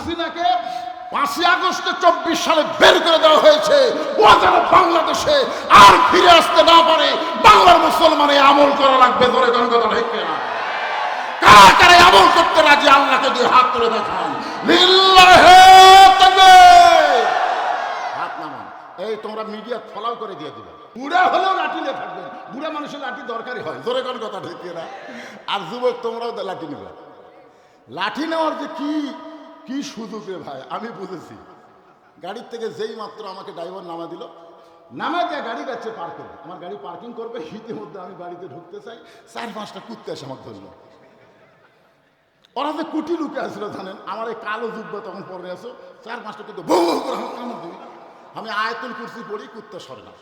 হাসিনাকে পাঁচই আগস্টে চব্বিশ সালে বের করে দেওয়া হয়েছে। ও যেন বাংলাদেশে আর ফিরে আসতে না পারে, বাংলার মুসলমানে আমল করা লাগবে ধরে কথা ঠিক না কারা আমল করতে রাজি? আল্লাহকে দিয়ে হাত তুলে দেখান। হাত নামান। এই তোমরা মিডিয়া ফলাও করে দিয়ে দিবে। বুড়া হলেও লাঠি নিয়ে থাকবেন। বুড়া মানুষের লাঠি দরকারি হয়। জোরে কোন কথা ঠিক না আর যুবক তোমরাও লাঠি নেবে। লাঠি নেওয়ার যে কি কি সুযোগ রে ভাই? আমি বুঝেছি। গাড়ির থেকে যেই মাত্র আমাকে ড্রাইভার নামা দিল, নামা দিয়ে গাড়ি যাচ্ছে পার্কে আমার গাড়ি পার্কিং করবে, ইতিমধ্যে আমি গাড়িতে ঢুকতে চাই। চার পাঁচটা কুত্তে আসে আমার ধরলো। ওরা যে কুটি লুকে আসলো, জানেন? আমার এই কালো যুব্বা তখন পরে আসো। চার পাঁচটা কিন্তু আমি আয়তুল কুর্সি পড়ি, কুত্তা সরে না।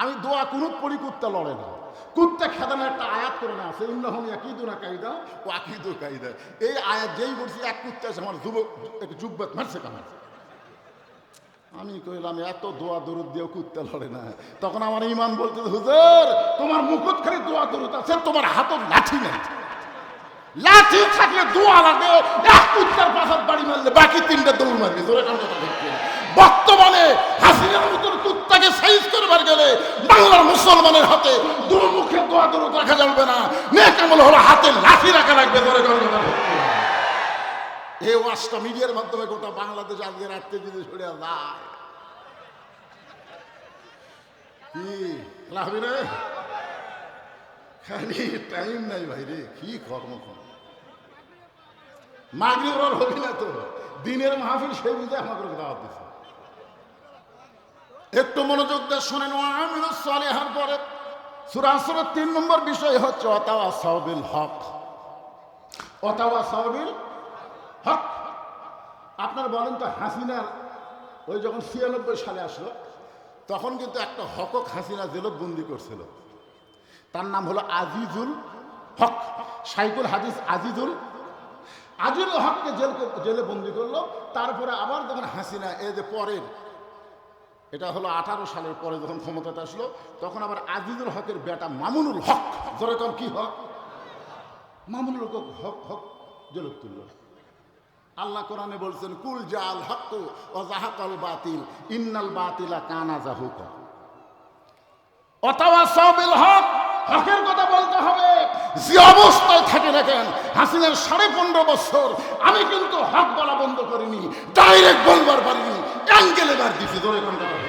আমি দোয়া কোনো পড়ি কুত্তা লড়ে না। কুত্তা খেদানো একটা আয়াত করে না আছে, ইন্নাহম ইয়াকিদু না কায়দা ও আকিদু কায়দা এই আয়াত যেই বলছি, এক কুত্তা আছে, আমার যুবক যুব্বাত মারছে কামার আমি কইলাম, এত দোয়া দরুদ দিয়েও কুত্তা লড়ে না। তখন আমার ইমান বলতে হুজুর, তোমার মুকুট খালি দোয়া দরুদ আছে, তোমার হাতত লাঠি নেই। লাঠি থাকলে দোয়া লাগে, এক কুত্তার পাশার বাড়ি মারলে বাকি তিনটা দৌড় মারবে। বর্তমানে হাসিনার মতন কুত্তাকে সাইজ করবার গেলে বাংলার মুসলমানের হাতে দুর্মুখে দোয়া দরুদ রাখা যাবে না। নেকামল হলো হাতে লাঠি রাখা লাগবে কিনা? এই ওয়াজটা মিডিয়ার মাধ্যমে গোটা বাংলাদেশ আজকে যায়। কি? রে? খালি টাইম নাই ভাই রে, কি কর্মক্ষণ মাগরিব আর হবি না তো। দিনের মাহফিল সেই বুঝে আমাকে দাওয়াত দিছে। একটু মনোযোগ দিয়ে শোনেন আমির সালেহার পরে সুরাসরের তিন নম্বর বিষয় হচ্ছে অতাওয়া সাহবিল হক। অতাওয়া সাহবিল হক। আপনার বলেন তো হাসিনার ওই যখন ছিয়ানব্বই সালে আসলো, তখন কিন্তু একটা হকক হাসিনা জেলত বন্দি করছিল। তার নাম হলো আজিজুল হক। সাইকুল হাদিস আজিজুল আজিজুল হককে জেল জেলে বন্দি করল। তারপরে আবার যখন হাসিনা, এই যে পরের এটা হলো আঠারো সালের পরে যখন ক্ষমতাতে আসলো, তখন আবার আজিজুল হকের বেটা মামুনুল হক যেরকম কি হক? মামুনুল হক হক হক জেলত তুলল। আল্লাহ কোরআনে বলছেন, কুল জাল হক ও জাহাকাল বাতিল, ইন্নাল বাতিলা কানা জাহুক। অথবা সবিল হক, হকের কথা বলতে হবে। যে অবস্থায় থাকে দেখেন হাসিনের সাড়ে পনেরো বছর আমি কিন্তু হক বলা বন্ধ করিনি, ডাইরেক্ট বলবার পারিনি, অ্যাঙ্গেলে বার দিছি ধরে কোন কথা। ঠিক করে।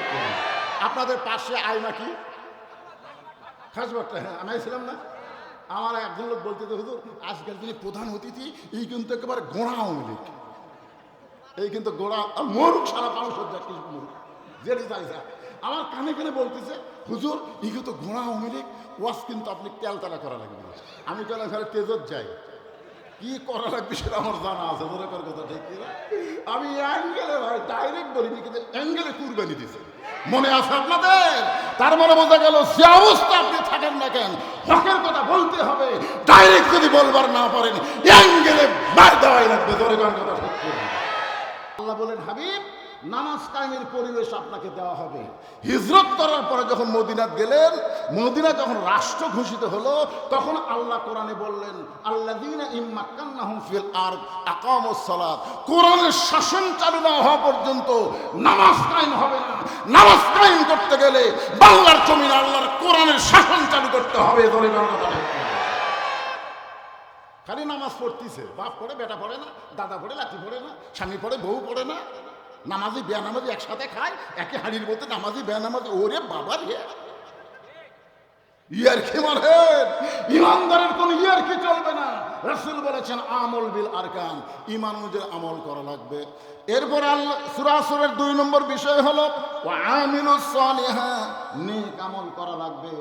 আপনাদের পাশে আয়না কি খাসবারটা হ্যাঁ আমি ছিলাম না? আমার একজন লোক বলতে হুজুর, আজকের যিনি প্রধান অতিথি, এই কিন্তু একেবারে গোড়া আওয়ামী লীগ। এই কিন্তু গোড়া মরুক সারা মানুষ মরুক? যেটি চাই যা। আমার কানে কানে বলতেছে, হুজুর, এই কিন্তু গোড়া আওয়ামী লীগ ওয়াশ কিন্তু আপনি তেলতালা করা লাগবে আমি কেন ঘরে তেজত যাই? কি করা লাগবে সেটা আমার জানা আছে, ধরে করার কথা ঠিক আমি অ্যাঙ্গেলে, ভাই ডাইরেক্ট বলিনি কিন্তু অ্যাঙ্গেলে কুরবানি দিছে মনে আছে আপনাদের? তার মনে বোঝা গেল, যে অবস্থা আপনি থাকেন না কেন, হকের কথা বলতে হবে ডাইরেক্ট যদি বলবার না পারেন, অ্যাঙ্গেলে বার দেওয়াই লাগবে করার কথা সত্যি আল্লাহ বলেন, হাবিব নামাজ কায়েমের পরিবেশ আপনাকে দেওয়া হবে। হিজরত করার পরে যখন মদিনাত গেলেন, মদিনা যখন রাষ্ট্র ঘোষিত হলো, তখন আল্লাহ কোরআনে বললেন ইম্মাক্কান্নাহুম ফিল সালাত। কোরআনের শাসন চালু না হওয়া পর্যন্ত নামাজ কায়েম হবে না। নামাজ কায়েম করতে গেলে বাংলার জমিন আল্লাহর কোরআনের শাসন চালু করতে হবে। খালি নামাজ পড়তিছে, বাপ পড়ে, বেটা পড়ে না, দাদা পড়ে লাঠি পড়ে না, স্বামী পড়ে, বউ পড়ে না। নামাজি বেনামাজি একসাথে খায়, একে হাড়ির মধ্যে নামাজি বেনামাজি ওরে বাবা রে। ইয়ার কি মারেন, ইমানদারের কোন ইয়ার কি চলবে না। রাসূল বলেছেন, আমল বিল আরকান ইমান অনুযায়ী আমল করা লাগবে। এরপর আল্লাহ সুরাসুরের দুই নম্বর বিষয় হলো, ওয়া আমিলুস সালিহা নেক আমল করা লাগবে।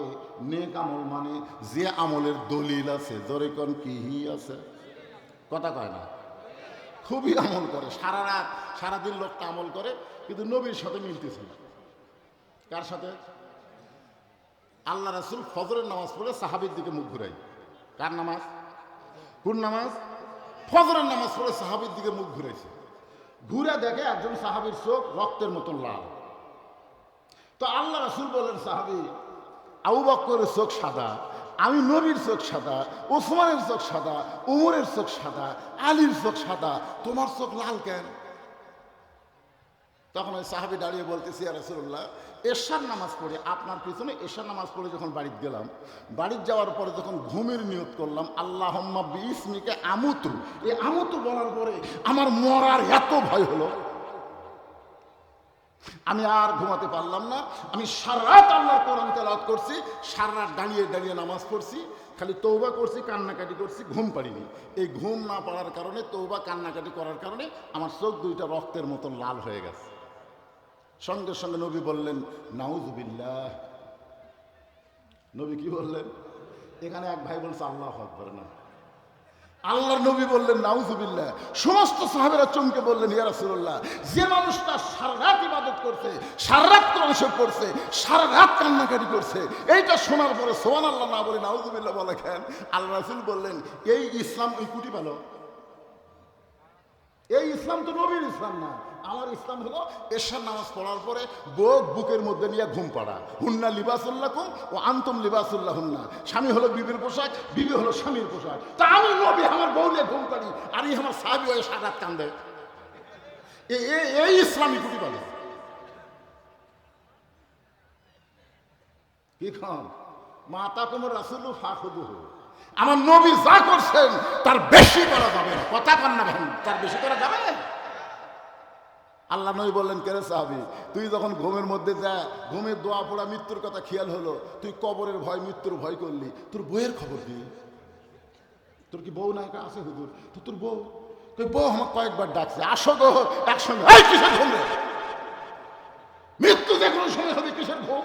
নেক আমল মানে যে আমলের দলিল আছে, জোরে কোন কি আছে। কথা কয় না। খুবই আমল করে। সারা রাত সারাদিন লোকটা আমল করে, কিন্তু নবীর সাথে মিলতেছে না। কার সাথে? আল্লাহ রাসুল ফজরের নামাজ পড়ে সাহাবির দিকে মুখ ঘুরাই কার নামাজ? কোন নামাজ? ফজরের নামাজ পড়ে সাহাবির দিকে মুখ ঘুরাইছে। ঘুরে দেখে একজন সাহাবির চোখ রক্তের মতন লাল। তো আল্লাহ রাসুল বলেন, সাহাবি, আবু বক্করের চোখ সাদা আমি নবীর চোখ সাদা, ওসমানের চোখ সাদা, উমরের চোখ সাদা, আলীর চোখ সাদা, তোমার চোখ লাল কেন? তখন ওই সাহাবি দাঁড়িয়ে বলতেছি রসুল্লাহ এশার নামাজ পড়ে, আপনার পিছনে এশার নামাজ পড়ে যখন বাড়িতে গেলাম, বাড়িতে যাওয়ার পরে যখন ঘুমের নিয়ত করলাম আল্লাহ বিসমিকে আমুতু। এই আমুতু বলার পরে আমার মরার এত ভয় হলো। আমি আর ঘুমাতে পারলাম না, আমি সারা রাত আল্লাহর কোরআন তেলাওয়াত করছি সারা রাত দাঁড়িয়ে দাঁড়িয়ে নামাজ পড়ছি, খালি তৌবা করছি, কান্নাকাটি করছি, ঘুম পারিনি এই ঘুম না পাড়ার কারণে তৌবা কান্নাকাটি করার কারণে আমার চোখ দুইটা রক্তের মতন লাল হয়ে গেছে। সঙ্গে সঙ্গে নবী বললেন নাউজুবিল্লাহ নবী কি বললেন? এখানে এক ভাই বলছে, আল্লাহ আকবর, না। আল্লাহর নবী বললেন, নাউজুবিল্লাহ। সমস্ত সাহাবেরা চমকে বললেন, ইয়া রাসূলুল্লাহ, যে মানুষটা সারা রাত ইবাদত করছে, সারা রাত করছে সারা রাত কান্নাকাটি করছে, এইটা শোনার পরে সোহান আল্লাহ না বলে নাউজুবিল্লাহ বলে খেন আল্লাহ রাসূল বললেন, এই ইসলাম ওই কুটি ভালো এই ইসলাম তো নবীর ইসলাম না। আমার ইসলাম হলো এশার নামাজ পড়ার পরে বুক বুকের মধ্যে নিয়ে ঘুম পাড়া। হুন্না লিবাসুল্লাহ কুম ও আন্তম লিবাসুল্লাহ হুন্না স্বামী হলো বিবির পোশাক, বিবি হলো স্বামীর পোশাক। তা আমি নবী, আমার বউ নিয়ে ঘুম পাড়ি, আর এই আমার সাহাবি হয়ে সারাত কান্দে। এই ইসলামী কুটি বলে কি খান? মাতা তোমার রাসুল ফাঁকুদু আমার নবী যা করছেন, তার বেশি করা যাবে না। কথা কান্না না ভাই তার বেশি করা যাবে? আল্লাহ নবী বললেন, কেরে সাহাবি, তুই যখন ঘুমের মধ্যে যা, ঘুমের দোয়া পড়া মৃত্যুর কথা খেয়াল হলো, তুই কবরের ভয়, মৃত্যুর ভয় করলি। তোর বইয়ের খবর দি তোর কি বউ নায়িকা আছে হুজুর। তো তোর বউ? তুই বউ আমার কয়েকবার ডাকছে, আসো গো, একসঙ্গে। মৃত্যু যে কোনো সময় হবে, কিসের ঘুম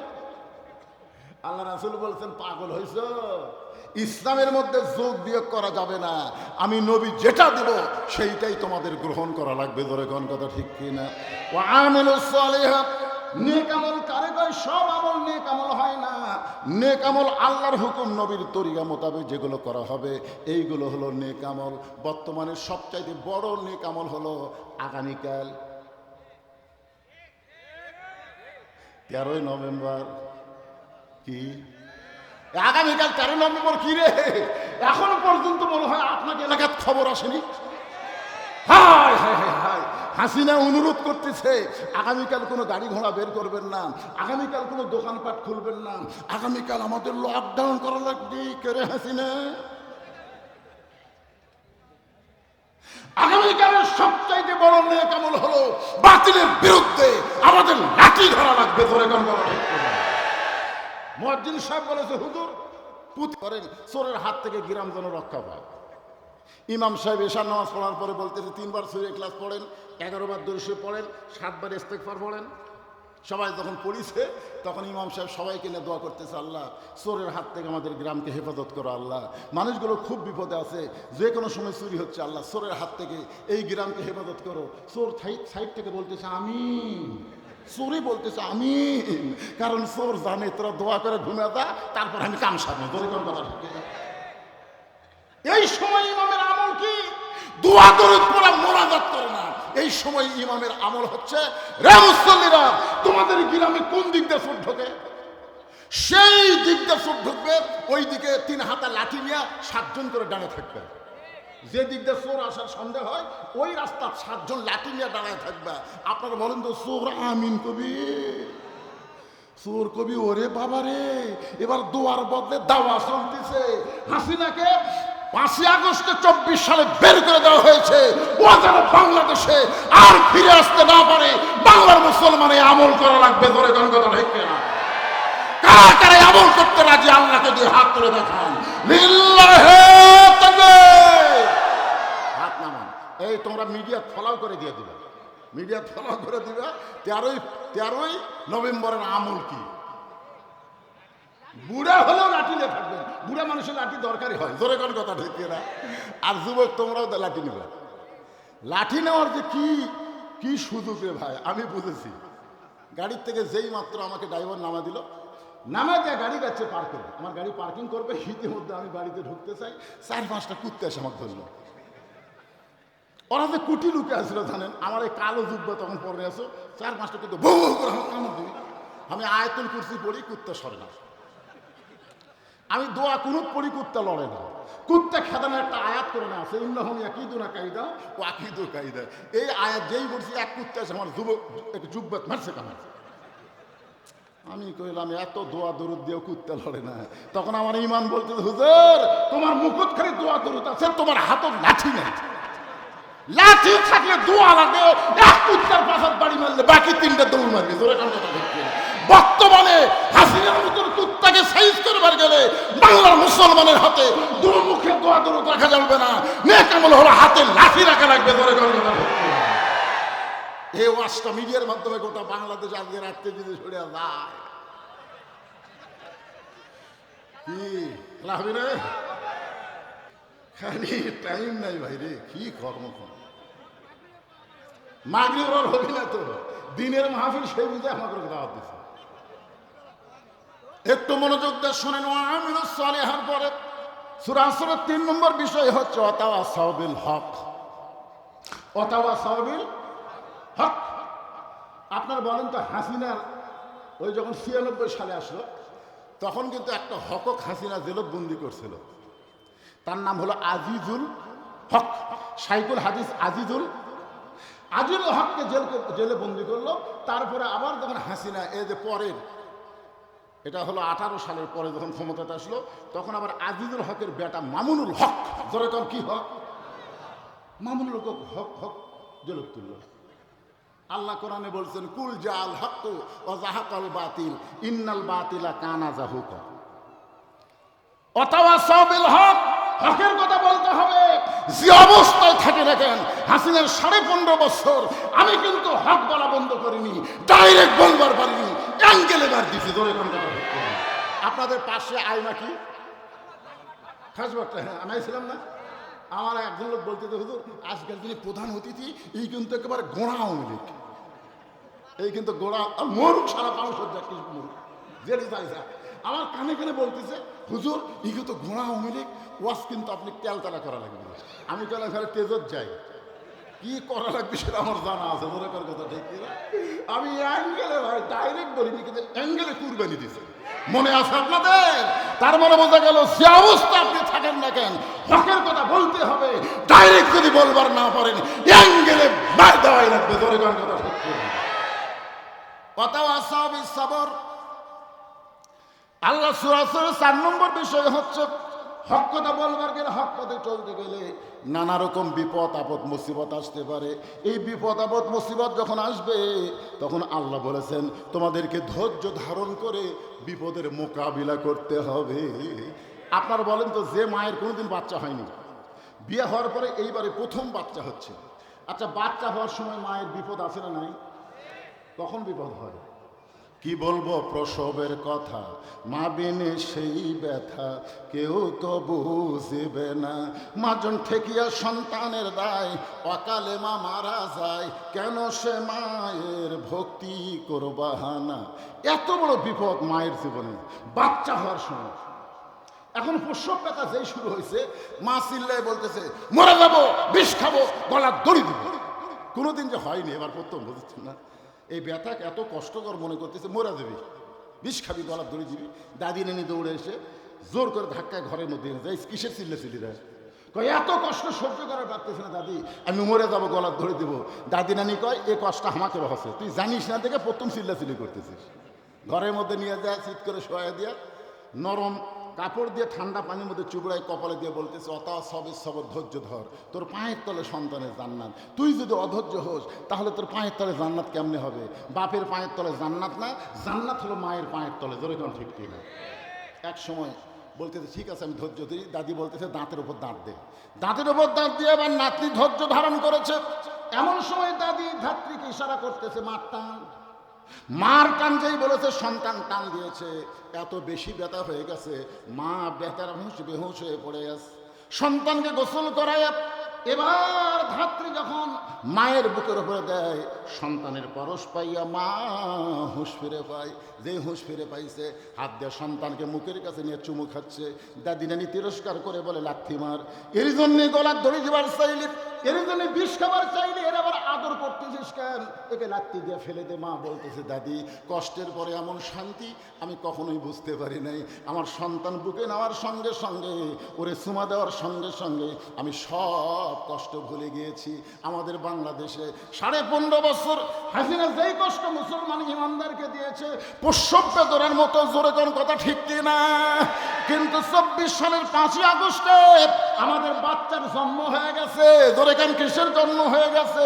আল্লাহ রাসুল বলছেন, পাগল হয়েছ ইসলামের মধ্যে যোগ বিয়োগ করা যাবে না। আমি নবী যেটা দেব, সেইটাই তোমাদের গ্রহণ করা লাগবে। ধরে কোন কথা ঠিক কিনা? সব আমল হয় না। আমল আল্লাহর হুকুম, নবীর মোতাবেক যেগুলো করা হবে, এইগুলো হলো নেক আমল। বর্তমানে সবচাইতে বড় নেক আমল হলো আগামীকাল। তেরোই নভেম্বর। কি? আগামীকাল তেরো নভেম্বর কি রে? এখন পর্যন্ত মনে হয় আপনাকে এলাকার খবর আসেনি। হায় হাসিনা অনুরোধ করতেছে, আগামীকাল কোনো গাড়ি ঘোড়া বের করবেন না, আগামীকাল কোনো দোকানপাট খুলবেন না, আগামীকাল আমাদের লকডাউন করা লাগবে। কেরে হাসিনা? আগামীকালের সবচাইতে বড় নেক আমল হলো, বাতিলের বিরুদ্ধে আমাদের লাঠি ধরা লাগবে ধরে কোন মসজিদ সাহেব বলেছে, হুজুর, পুত করেন, চোরের হাত থেকে গ্রাম যেন রক্ষা পায়। ইমাম সাহেব এশার নামাজ পড়ার পরে বলতেছে, তিনবার সুরে ক্লাস পড়েন এগারো বার দর্শে পড়েন, সাতবার ইস্তেকফার পড়েন। সবাই যখন পড়িছে, তখন ইমাম সাহেব সবাইকে নিয়ে দোয়া করতেছে, আল্লাহ, চোরের হাত থেকে আমাদের গ্রামকে হেফাজত করো, আল্লাহ। মানুষগুলো খুব বিপদে আছে, যে কোনো সময় চুরি হচ্ছে, আল্লাহ, চোরের হাত থেকে এই গ্রামকে হেফাজত করো। চোর সাইড থেকে বলতেছে আমি চোরই বলতেছে আমি কারণ চোর জানে তোরা দোয়া করে ঘুমে দা তারপর আমি কাম সারবো। তোর কোন কথা এই সময় ইমামের আমল কি? দোয়া দরুদ পড়া মোনাজাত করে না। এই সময় ইমামের আমল হচ্ছে, রে মুসল্লিরা, তোমাদের গ্রামে কোন দিক দিয়ে সুর ঢোকে? সেই দিক দিয়ে সুর ঢুকবে ওই দিকে তিন হাতা লাঠি নিয়ে সাতজন করে ডানে থাকবে। যে দিক দিয়ে চোর আসার সন্দেহ হয়, ওই রাস্তার সাতজন লাঠি নিয়ে দাঁড়ায় থাকবে। আপনারা বলেন তো, চোর আমিন কবি। চোর কবি, ওরে বাবা রে, এবার দোয়ার বদলে দাওয়া চলতেছে। হাসিনাকে পাঁচই চব্বিশ সালে বের করে দেওয়া হয়েছে। বাংলাদেশে আর ফিরে আসতে না পারে, বাংলার মুসলমানে আমল করা লাগবে, ধরে কথা ঠিক না কারা কারা আমল করতে রাজি? আল্লাহকে দিয়ে হাত তুলে দেখান। লিল্লাহে। এই তোমরা মিডিয়া ফলাও করে দিয়ে দিবে। মিডিয়া ফলাও করে দিবে, তেরোই তেরোই নভেম্বরের আমল কি? বুড়া হলেও লাঠি নিয়ে থাকবেন। বুড়া মানুষের লাঠি দরকারই হয়। জোরে কোন কথা ঠিক না? আর যুবক, তোমরাও লাঠি নেবে। লাঠি নেওয়ার যে কি কি সুযোগ রে ভাই, আমি বুঝেছি। গাড়ির থেকে যেই মাত্র আমাকে ড্রাইভার নামা দিল, নামা দিয়ে গাড়ি যাচ্ছে পার্কে আমার গাড়ি পার্কিং করবে, ইতিমধ্যে আমি বাড়িতে ঢুকতে চাই। চার পাঁচটা কুত্তে এসে আমাকে ধরলো। ওরা যে কুটি লুকে আসলো জানেন? আমার এই কালো যুব্বা তখন পরে আসো চার পাঁচটা কিন্তু বউ করে আমি আয়তন কুর্সি পড়ি, কুত্তে সরে না। আমি দোয়া কুনুত পড়ি, কুত্তা লড়ে না। কুত্তা খেদানোর একটা আয়াত করে না আছে ইন্নহম একইদু না কাইদা ও আকিদু কাইদা। এই আয়াত যেই বলছি এক কুত্তা এসে আমার যুবক একটু যুব্বত মারছে কামার আমি কইলাম, এত দোয়া দরুদ দিয়েও কুত্তা লড়ে না। তখন আমার ইমান বলতে হুজুর, তোমার মুকুট খালি দোয়া দরুদ আছে তোমার হাতত লাঠি নাই। লাঠি থাকলে দোয়া লাগে এক কুত্তার পাশাত বাড়ি মারলে, বাকি তিনটা দৌড় মারবে, জোরে বর্তমানে হাসিনার মতন কুত্তাকে সাইজ করবার গেলে বাংলার মুসলমানের হাতে দুমুখে দোয়া দরুদ রাখা যাবে না, নেক আমল হলো হাতে লাঠি রাখা লাগবে, জোরে কথা এই ওয়াজটা মিডিয়ার মাধ্যমে গোটা বাংলাদেশ আজকে রাখতে যদি সরে যায়। কি লাভি রে খালি টাইম নাই ভাই রে কি কর্মক্ষণ? মাগরিব হবি না তো। দিনের মাহফিল সেই বুঝে আমাকে দাওয়াত দিছে। একটু মনোযোগ দিয়ে শুনেন আমিন সালেহার পরে সুরাসরের তিন নম্বর বিষয় হচ্ছে অতাওয়া সাহবিল হক। অতাওয়া সাহবিল হক। আপনার বলেন তো হাসিনার ওই যখন ছিয়ানব্বই সালে আসলো, তখন কিন্তু একটা হকক হাসিনা জেলত বন্দি করছিল। তার নাম হলো আজিজুল হক। সাইকুল হাদিস আজিজুল। আজিজুল হককে জেল জেলে বন্দি করল। তারপরে আবার যখন হাসিনা, এই যে পরের, এটা হলো আঠারো সালের পরে যখন ক্ষমতাতে আসলো, তখন আবার আজিজুল হকের বেটা মামুনুল হক। যেরকম কি হক? মামুনুল হক হক হক জেলত তুলল। আল্লাহ কোরআনে বলছেন, কুল জাল হক ও জাহাকাল বাতিল, ইন্নাল বাতিলা কানা জাহুক অথবা সবিল হক হকের কথা বলতে হবে যে অবস্থায় থাকে দেখেন হাসিনের সাড়ে পনেরো বছর আমি কিন্তু হক বলা বন্ধ করিনি ডাইরেক্ট বলবার পারিনি, অ্যাঙ্গেলে বার দিছি কোন। আপনাদের পাশে আয়না কি খাসবারটা হ্যাঁ আমি ছিলাম না? আমার একজন লোক বলতে হুজুর আজকাল যিনি প্রধান অতিথি, এই কিন্তু একেবারে গোড়া আওয়ামী লীগ এই কিন্তু গোড়া মরুক সারা মানুষ কি মরুক যেটি চাইছে আমার কানে কানে বলতেছে, হুজুর ই কিন্তু ঘোড়া লীগ ওয়াশ কিন্তু আপনি তেলতালা করা লাগবে। আমি কেন ঘরে তেজত যাই। কি করা লাগবে সেটা আমার জানা আছে, মনে করার কথা ঠিক কিনা? আমি অ্যাঙ্গেলে ভাই, ডাইরেক্ট বলিনি, কিন্তু অ্যাঙ্গেলে কুরবানি দিছি। মনে আছে আপনাদের? তার মানে বোঝা গেল, যে অবস্থা আপনি থাকেন না কেন, হকের কথা বলতে হবে, ডাইরেক্ট যদি বলবার না পারেন, অ্যাঙ্গেলে মার দেওয়াই লাগবে, ধরে কথা ঠিক? অতাও আসাবি সাবর আল্লাহ সুরাসুরের চার নম্বর বিষয় হচ্ছে, হক কথা বলবার গেলে হক পথে চলতে গেলে নানা রকম বিপদ, আপদ, মুসিবত আসতে পারে। এই বিপদ, আপদ, মুসিবত যখন আসবে, তখন আল্লাহ বলেছেন, তোমাদেরকে ধৈর্য ধারণ করে বিপদের মোকাবিলা করতে হবে। আপনার বলেন তো, যে মায়ের কোনোদিন বাচ্চা হয়নি। বিয়ে হওয়ার পরে এইবারে প্রথম বাচ্চা হচ্ছে। আচ্ছা বাচ্চা হওয়ার সময় মায়ের বিপদ আছে না নাই? কখন বিপদ হয়? কি বলব প্রসবের কথা? মা বিনে সেই ব্যথা, কেউ তো বুঝবে না। মাজন ঠেকিয়া সন্তানের দায়, অকালে মা মারা যায়, কেন সে মায়ের ভক্তি করবাহানা এত বড় বিপদ মায়ের জীবনে, বাচ্চা হওয়ার সময়। এখন প্রসব ব্যথা যেই শুরু হয়েছে, মা চিল্লাই বলতেছে, মরে যাব, বিষ খাব, গলার দড়ি দিব। কোনোদিন যে হয়নি, এবার প্রথম বুঝছেন না? এই ব্যথাকে এত কষ্টকর মনে করতেছে, মরা দেবি বিষ খাবি গলা দড়ি দিবি। দাদি নেনি দৌড়ে এসে জোর করে ধাক্কায় ঘরের মধ্যে এনে যায় কিসের চিল্লে চিল্লি দেয়? কয়, এত কষ্ট সহ্য করা পারতেছে না দাদি। আমি মরে যাব, গলার ধরে দেবো। দাদি নানি কয়, এ কষ্ট আমাকে হসে তুই জানিস না দেখে প্রথম চিল্লা চিল্লি করতেছিস। ঘরের মধ্যে নিয়ে যায় শীত করে শোয়া দিয়া, নরম কাপড় দিয়ে ঠান্ডা পানির মধ্যে চুবড়ায় কপালে দিয়ে বলতেছে, অতা সবে সবর ধৈর্য ধর, তোর পায়ের তলে সন্তানের জান্নাত। তুই যদি অধৈর্য হোস, তাহলে তোর পায়ের তলে জান্নাত কেমনে হবে? বাপের পায়ের তলে জান্নাত না, জান্নাত হলো মায়ের পায়ের তলে। ধরে কোন ঠিক ঠিক না এক সময় বলতেছে, ঠিক আছে, আমি ধৈর্য দিই দাদি বলতেছে, দাঁতের উপর দাঁত দে। দাঁতের উপর দাঁত দিয়ে আবার নাতনি ধৈর্য ধারণ করেছে। এমন সময় দাদি ধাত্রীকে ইশারা করতেছে টান মার টান যেই বলেছে, সন্তান টান দিয়েছে। এত বেশি ব্যথা হয়ে গেছে, মা ব্যথার হুঁশ বেহুশ হয়ে পড়ে গেছে। সন্তানকে গোসল করায় এবার ধাত্রী যখন মায়ের বুকের উপরে দেয়, সন্তানের পরশ পাইয়া মা হুঁশ ফিরে পায়। যে হুঁশ ফিরে পাইছে, হাত দিয়ে সন্তানকে মুখের কাছে নিয়ে চুমু খাচ্ছে। দাদি নানি তিরস্কার করে বলে, লাথি মার। এর জন্যে গলার দড়ি দিবার চাইলে এর জন্য বিষ খাবার চাইলে এর আবার আদর করতেছিস কেন? একে লাত্তি দিয়ে ফেলে দে, মা বলতেছে, দাদি, কষ্টের পরে এমন শান্তি আমি কখনোই বুঝতে পারি নাই। আমার সন্তান বুকে নেওয়ার সঙ্গে সঙ্গে, ওরে সুমা দেওয়ার সঙ্গে সঙ্গে আমি সব কষ্ট ভুলে গিয়েছি। আমাদের বাংলাদেশে সাড়ে পনেরো বছর হাসিনা যেই কষ্ট মুসলমান ইমানদারকে দিয়েছে পুষ্যব্য ধরার মতো জোরে কোন কথা ঠিক কিনা? কিন্তু চব্বিশ সালের পাঁচই আগস্টে আমাদের বাচ্চার জন্ম হয়ে গেছে, জোরে কান কিসের জন্ম হয়ে গেছে?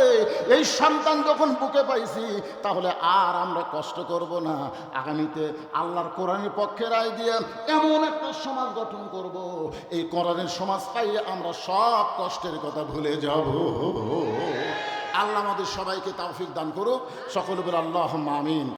এই সন্তান যখন বুকে পাইছি, তাহলে আর আমরা কষ্ট করব না। আগামীতে আল্লাহর কোরআনের পক্ষে রায় দিয়ে এমন একটা সমাজ গঠন করব। এই কোরআনের সমাজ পাইয়ে আমরা সব কষ্টের কথা ভুলে যাব। আল্লাহ আমাদের সবাইকে তৌফিক দান করুক। সকল বলে আল্লাহ আমিন।